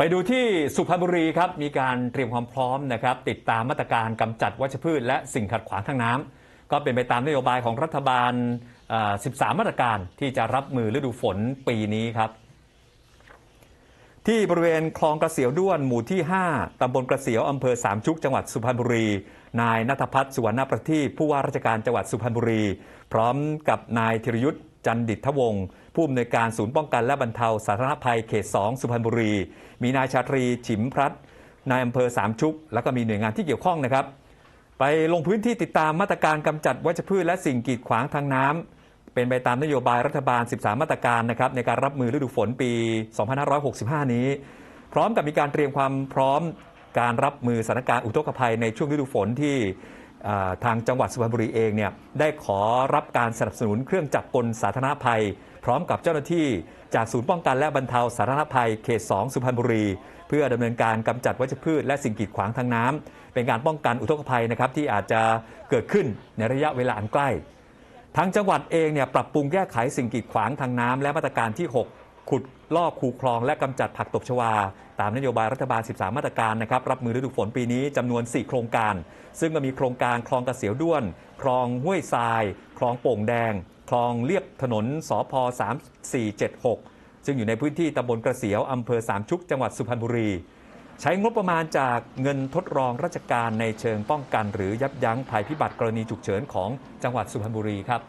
ไปดูที่สุพรรณบุรีครับมีการเตรียมความพร้อมนะครับติดตามมาตรการกำจัดวัชพืช และสิ่งขัดขวางทางน้ำก็เป็นไปตามนโยบายของรัฐบาล 13 มาตรการที่จะรับมือฤดูฝนปีนี้ครับ ที่บริเวณคลองกระเสียวด้วนหมู่ที่ 5ตำบลกระเสียวอำเภอสามชุกจังหวัดสุพรรณบุรี นายนัทพัฒน์สุวรรณประทีปผู้ว่าราชการจังหวัดสุพรรณบุรี พร้อมกับนายธีรยุทธ์ จันดิตทวงศ์ผู้อำนวยการศูนย์ป้องกันและบรรเทาสาธารณภัยเขต 2 สุพรรณบุรี มีนายชาตรีฉิมพรัตน์นายอำเภอสามชุก แล้วก็มีหน่วยงานที่เกี่ยวข้องนะครับ ไปลงพื้นที่ติดตามมาตรการกำจัดวัชพืชและสิ่งกีดขวางทางน้ำเป็นไปตามนโยบายรัฐบาล 13 มาตรการนะครับในการรับมือฤดูฝนปี 2565 นี้ พร้อมกับมีการเตรียมความพร้อมการรับมือสถานการณ์อุทกภัยในช่วงฤดูฝนที่ ทางจังหวัดสุพรรณบุรีเองเนี่ยได้ขอรับการสนับสนุนเครื่องจักรกลสาธารณภัย พร้อมกับเจ้าหน้าที่จากศูนย์ป้องกันและบรรเทาสาธารณภัยเขต 2 สุพรรณบุรี เพื่อดำเนินการกำจัดวัชพืชและสิ่งกีดขวางทางน้ำเป็นการป้องกันอุทกภัยนะครับที่อาจจะเกิดขึ้นในระยะเวลาอันใกล้ทางจังหวัดเองเนี่ยปรับปรุงแก้ไขสิ่งกีดขวางทางน้ำและมาตรการที่ 6 ขุดลอกคูคลองและกำจัดผักตบชวา ตามนโยบายรัฐบาล 13 มาตรการนะครับรับมือฤดูฝนปีนี้จำนวน 4 โครงการ ซึ่งก็มีโครงการคลองกระเสียวด้วน คลองห้วยทราย คลองโป่งแดง คลองเลียบถนนสพ3476 ซึ่งอยู่ในพื้นที่ตำบลกระเสียวอำเภอสามชุกจังหวัดสุพรรณบุรี ใช้งบประมาณจากเงินทดลองราชการในเชิงป้องกัน หรือยับยั้งภัยพิบัติกรณีฉุกเฉินของจังหวัดสุพรรณบุรีครับ